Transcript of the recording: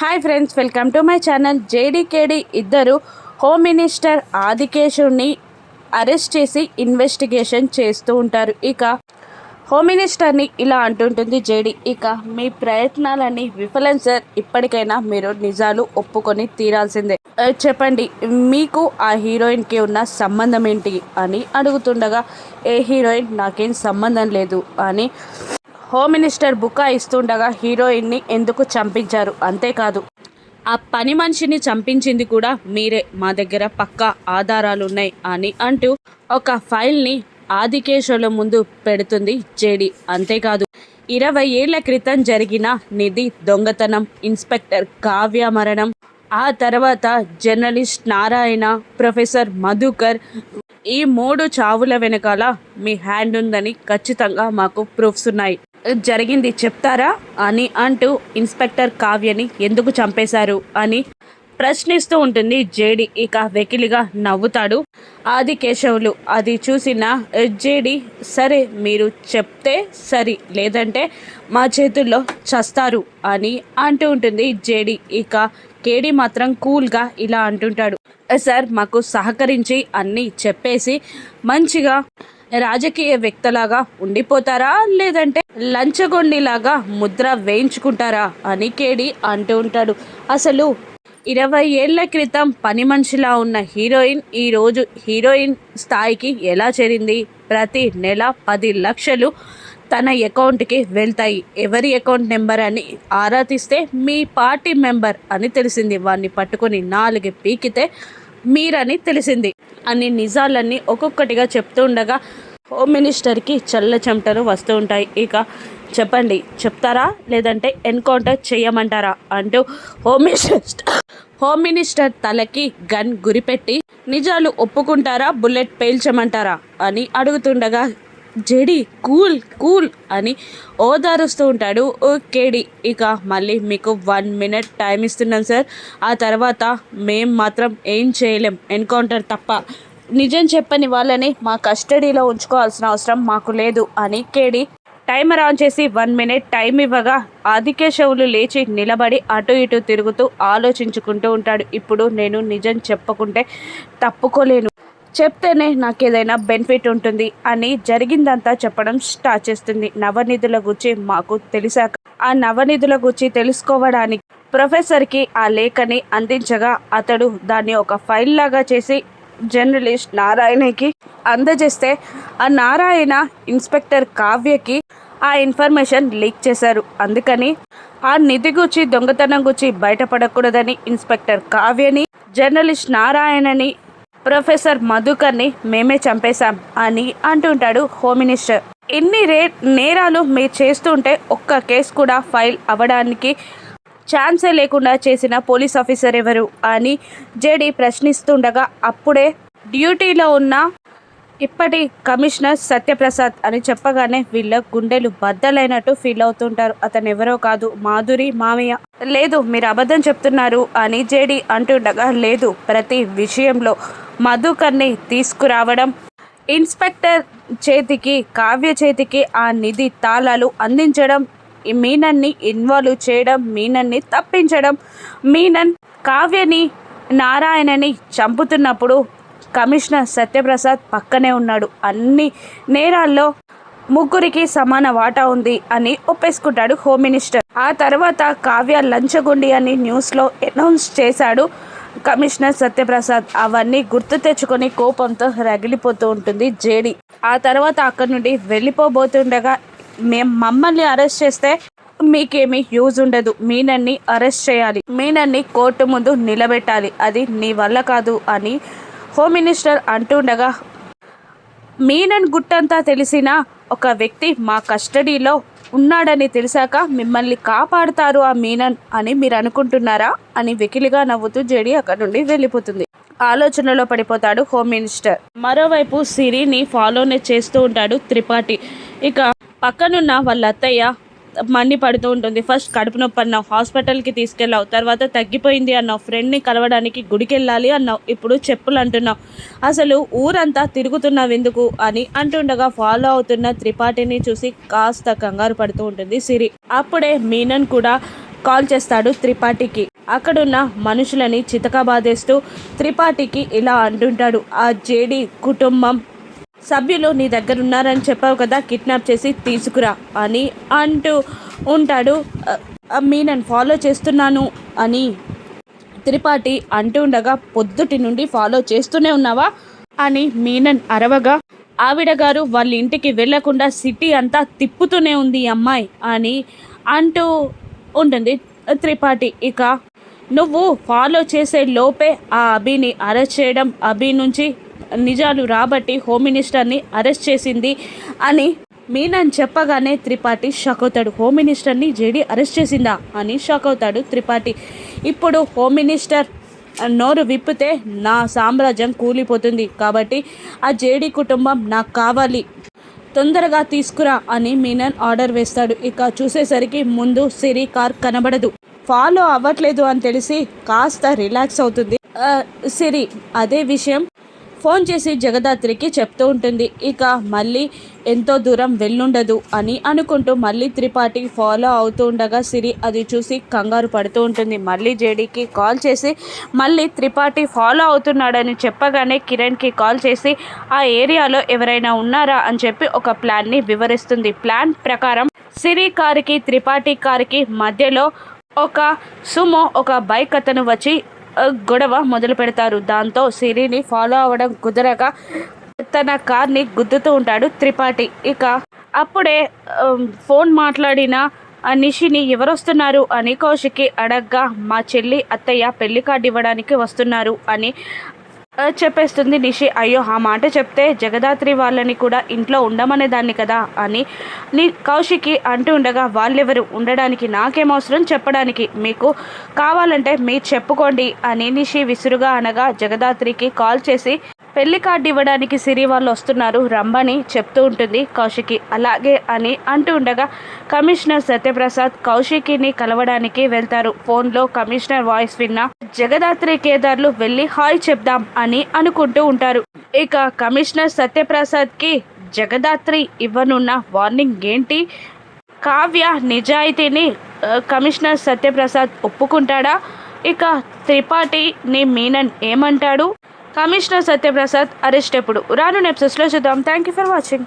Hi friends welcome to my channel జేడీకేడీ ఇద్దరు home minister ఆదికేశుని arrest చేసి ఇన్వెస్టిగేషన్ చేస్తూ ఉంటారు. ఇక హోమ్ మినిస్టర్ని ఇలా అంటుంటుంది జేడీ ఇక మీ ప్రయత్నాలన్నీ విఫలం సార్. ఇప్పటికైనా మీరు నిజాలు ఒప్పుకొని తీరాల్సిందే. చెప్పండి మీకు ఆ హీరోయిన్కి ఉన్న సంబంధం ఏంటి అని అడుగుతుండగా ఏ హీరోయిన్ నాకేం సంబంధం లేదు అని హోమ్ మినిస్టర్ బుకా ఇస్తుండగా హీరోయిన్ని ఎందుకు చంపించారు? అంతేకాదు ఆ పని మనిషిని చంపించింది కూడా మీరే. మా దగ్గర పక్కా ఆధారాలు ఉన్నాయి అని అంటూ ఒక ఫైల్ని ఆదికేశవుల ముందు పెడుతుంది జేడి. అంతేకాదు ఇరవై ఏళ్ళ క్రితం జరిగిన నిధి దొంగతనం ఇన్స్పెక్టర్ కావ్య మరణం ఆ తర్వాత జర్నలిస్ట్ నారాయణ ప్రొఫెసర్ మధుకర్ ఈ మూడు చావుల వెనకాల మీ హ్యాండ్ ఉందని ఖచ్చితంగా మాకు ప్రూఫ్స్ ఉన్నాయి. జరిగింది చెప్తారా అని అంటూ ఇన్స్పెక్టర్ కావ్యని ఎందుకు చంపేశారు అని ప్రశ్నిస్తూ ఉంటుంది జేడి. ఇక వెకిలిగా నవ్వుతాడు ఆది కేశవులు అది చూసిన జేడి సరే మీరు చెప్తే సరి లేదంటే మా చేతుల్లో చస్తారు అని అంటూ ఉంటుంది జేడి. ఇక కేడి మాత్రం కూల్గా ఇలా అంటుంటాడు. సార్ మాకు సహకరించి అన్నీ చెప్పేసి మంచిగా రాజకీయ వ్యక్తలాగా ఉండిపోతారా? లేదంటే లంచగొండిలాగా ముద్ర వేయించుకుంటారా? అని కేడి అంటూ ఉంటాడు. అసలు ఇరవై ఏళ్ళ క్రితం పని మనిషిలా ఉన్న హీరోయిన్ ఈరోజు హీరోయిన్ స్థాయికి ఎలా చేరింది? ప్రతి నెల పది లక్షలు తన అకౌంట్కి వెళ్తాయి. ఎవరి అకౌంట్ నెంబర్ అని ఆరా తీస్తే మీ పార్టీ మెంబర్ అని తెలిసింది. వాడిని పట్టుకొని నాలుగు పీకితే మీరని తెలిసింది. అన్ని నిజాలన్నీ ఒక్కొక్కటిగా చెప్తూ ఉండగా హోమ్ మినిస్టర్కి చల్ల చెమటలు వస్తూ ఉంటాయి. ఇక చెప్పండి చెప్తారా? లేదంటే ఎన్కౌంటర్ చేయమంటారా? అంటూ హోమ్ మినిస్టర్ హోమ్ మినిస్టర్ తలకి గన్ గురిపెట్టి నిజాలు ఒప్పుకుంటారా? బుల్లెట్ పేల్చమంటారా? అని అడుగుతుండగా జెడి కూల్ కూల్ అని ఓదారుస్తూ ఉంటాడు. ఓకేడి ఇక మళ్ళీ మీకు వన్ మినిట్ టైం ఇస్తున్నాం సార్. ఆ తర్వాత మేం మాత్రం ఏం చేయలేం. ఎన్కౌంటర్ తప్ప. నిజం చెప్పని వాళ్ళని మా కస్టడీలో ఉంచుకోవాల్సిన అవసరం మాకు లేదు అని కేడి టైమర్ ఆన్ చేసి వన్ మినిట్ టైం ఇవ్వగా ఆదికేశవులు లేచి నిలబడి అటు ఇటు తిరుగుతూ ఆలోచించుకుంటూ ఉంటాడు. ఇప్పుడు నేను నిజం చెప్పకుంటే తప్పుకోలేను. చెప్తేనే నాకు ఏదైనా బెనిఫిట్ ఉంటుంది అని జరిగిందంతా చెప్పడం స్టార్ట్ చేస్తుంది. నవనిధుల గురించి మాకు తెలిసాక ఆ నవనిధుల గురించి తెలుసుకోవడానికి ప్రొఫెసర్కి ఆ లేఖని అందించగా అతడు దాన్ని ఒక ఫైల్ లాగా చేసి జర్నలిస్ట్ నారాయణకి అందజేస్తే ఆ నారాయణ ఇన్స్పెక్టర్ కావ్యకి ఆ ఇన్ఫర్మేషన్ లీక్ చేశారు. అందుకని ఆ నిధి గురించి దొంగతనం గురించి బయటపడకూడదని ఇన్స్పెక్టర్ కావ్యని జర్నలిస్ట్ నారాయణని ప్రొఫెసర్ మధుకర్ని మేమే చంపేశాం అని అంటుంటాడు హోమ్ మినిస్టర్. ఇన్ని రే నేరాలు మీరు చేస్తుంటే ఒక్క కేసు కూడా ఫైల్ అవ్వడానికి ఛాన్సే లేకుండా చేసిన పోలీస్ ఆఫీసర్ ఎవరు అని జేడి ప్రశ్నిస్తుండగా అప్పుడే డ్యూటీలో ఉన్న ఇప్పటి కమిషనర్ సత్యప్రసాద్ అని చెప్పగానే వీళ్ళ గుండెలు బద్దలైనట్టు ఫీల్ అవుతుంటారు. అతను ఎవరో కాదు మాధురి మామయ్య. లేదు మీరు అబద్ధం చెప్తున్నారు అని జేడీ అంటుండగా లేదు ప్రతి విషయంలో మధుకర్ని తీసుకురావడం. ఇన్స్పెక్టర్ చేతికి కావ్య చేతికి ఆ నిధి తాళాలు అందించడం మీనన్ని ఇన్వాల్వ్ చేయడం మీనన్ని తప్పించడం. మీనన్ కావ్యని నారాయణని చంపుతున్నప్పుడు కమిషనర్ సత్యప్రసాద్ పక్కనే ఉన్నాడు. అన్ని నేరాల్లో ముగ్గురికి సమాన వాటా ఉంది అని ఒప్పేసుకుంటాడు హోమ్ మినిస్టర్. ఆ తర్వాత కావ్య లంచగొండి అని న్యూస్లో అనౌన్స్ చేశాడు. కమిషనర్ సత్యప్రసాద్ అవన్నీ గుర్తు తెచ్చుకొని కోపంతో రగిలిపోతూ ఉంటుంది జేడి. ఆ తర్వాత అక్కడి నుండి వెళ్ళిపోబోతుండగా మేము మమ్మల్ని అరెస్ట్ చేస్తే మీకేమీ యూజ్ ఉండదు. మీనన్ని అరెస్ట్ చేయాలి. మీనన్ని కోర్టు ముందు నిలబెట్టాలి. అది నీ వల్ల కాదు అని హోమ్ మినిస్టర్ అంటుండగా మీనన్ గుట్టంతా తెలిసిన ఒక వ్యక్తి మా కస్టడీలో ఉన్నాడని తెలిసాక మిమ్మల్ని కాపాడుతారు ఆ మీనన్ అని మీరు అనుకుంటున్నారా అని వెకిలిగా నవ్వుతూ జేడి అక్కడ నుండి వెళ్ళిపోతుంది. ఆలోచనలో పడిపోతాడు హోమ్ మినిస్టర్. మరోవైపు సిరిని ఫాలోనే చేస్తూ ఉంటాడు త్రిపాఠి. ఇక పక్కనున్న వాళ్ళ అత్తయ్య మండి పడుతూ ఉంటుంది. ఫస్ట్ కడుపు నొప్పి అన్నావు హాస్పిటల్కి తీసుకెళ్ళావు. తర్వాత తగ్గిపోయింది అన్నావు ఫ్రెండ్ని కలవడానికి గుడికి వెళ్ళాలి అన్నావు. ఇప్పుడు చెప్పులు అంటున్నావు. అసలు ఊరంతా తిరుగుతున్నావు ఎందుకు అని అంటుండగా ఫాలో అవుతున్న త్రిపాఠిని చూసి కాస్త కంగారు పడుతూ ఉంటుంది సిరి. అప్పుడే మీనన్ కూడా కాల్ చేస్తాడు త్రిపాఠికి. అక్కడున్న మనుషులని చితకబాదేస్తూ త్రిపాఠికి ఇలా అంటుంటాడు. ఆ జేడి కుటుంబం సభ్యులు నీ దగ్గర ఉన్నారని చెప్పావు కదా కిడ్నాప్ చేసి తీసుకురా అని అంటూ ఉంటాడు. మీనన్ ఫాలో చేస్తున్నాను అని త్రిపాఠి అంటూ ఉండగా పొద్దుటి నుండి ఫాలో చేస్తూనే ఉన్నావా అని మీనన్ అరవగా ఆవిడ గారు వాళ్ళ ఇంటికి వెళ్ళకుండా సిటీ అంతా తిప్పుతూనే ఉంది అమ్మాయి అని అంటూ ఉంటుంది త్రిపాఠి. ఇక నువ్వు ఫాలో చేసే లోపే ఆ అభిని అరెస్ట్ చేయడం అభి నుంచి నిజాలు రాబట్టి హోమ్ మినిస్టర్ని అరెస్ట్ చేసింది అని మీనన్ చెప్పగానే త్రిపాఠి షాక్ అవుతాడు. హోమ్ మినిస్టర్ని జేడీ అరెస్ట్ చేసిందా అని షాక్ అవుతాడు త్రిపాఠి. ఇప్పుడు హోమ్ మినిస్టర్ నోరు విప్పితే నా సామ్రాజ్యం కూలిపోతుంది కాబట్టి ఆ జేడీ కుటుంబం నాకు కావాలి. తొందరగా తీసుకురా అని మీనన్ ఆర్డర్ వేస్తాడు. ఇక చూసేసరికి ముందు సిరి కార్ కనబడదు. ఫాలో అవ్వట్లేదు అని తెలిసి కాస్త రిలాక్స్ అవుతుంది. సిరి అదే విషయం ఫోన్ చేసి జగదాత్రికి చెప్తూ ఉంటుంది ఇక మళ్ళీ ఎంతో దూరం వెళ్ళుండదు అని అనుకుంటూ మళ్ళీ త్రిపాఠి ఫాలో అవుతూ ఉండగా సిరి అది చూసి కంగారు పడుతూ ఉంటుంది. మళ్ళీ జేడీకి కాల్ చేసి మళ్ళీ త్రిపాఠి ఫాలో అవుతున్నాడని చెప్పగానే కిరణ్కి కాల్ చేసి ఆ ఏరియాలో ఎవరైనా ఉన్నారా? అని చెప్పి ఒక ప్లాన్ని వివరిస్తుంది. ప్లాన్ ప్రకారం సిరి కారుకి త్రిపాఠి కారుకి మధ్యలో ఒక సుమో ఒక బైక్ అతను వచ్చి గొడవ మొదలు పెడతారు. దాంతో సిరిని ఫాలో అవ్వడం కుదరక తన కార్ని గుద్దుతూ ఉంటాడు త్రిపాఠి. ఇక అప్పుడే ఫోన్ మాట్లాడిన ఆ నిషిని ఎవరొస్తున్నారు అని కౌశికి అడగ్గా మా చెల్లి అత్తయ్య పెళ్ళి కార్డు ఇవ్వడానికి వస్తున్నారు అని చెప్పేస్తుంది నిషి అయ్యో ఆ మాట చెప్తే జగదాత్రి వాళ్ళని కూడా ఇంట్లో ఉండమనే దాన్ని కదా అని. నీ కౌశికి అంటూ ఉండగా వాళ్ళెవరు? ఉండడానికి నాకేం అవసరం? చెప్పడానికి. మీకు కావాలంటే మీరు చెప్పుకోండి అని నిషి విసురుగా అనగా జగదాత్రికి కాల్ చేసి పెళ్ళి కార్డు ఇవ్వడానికి సిరి వాళ్ళు వస్తున్నారు. రమ్మని చెప్తూ ఉంటుంది కౌశికి. అలాగే అని అంటూ ఉండగా కమిషనర్ సత్యప్రసాద్ కౌశికిని కలవడానికి వెళ్తారు. ఫోన్లో కమిషనర్ వాయిస్ విన్న జగదాత్రి కేదార్లు వెళ్ళి హాయ్ చెప్దాం అని అనుకుంటూ ఉంటారు. ఇక కమిషనర్ సత్యప్రసాద్కి జగదాత్రి ఇవ్వనున్న వార్నింగ్ ఏంటి? కావ్య నిజాయితీని కమిషనర్ సత్యప్రసాద్ ఒప్పుకుంటాడా? ఇక త్రిపాఠిని మీనన్ ఏమంటాడు? కమిషనర్ సత్యప్రసాద్ అరెస్ట్ ఎప్పుడు? రాను నెప్సెస్లో చూద్దాం. Thank you for watching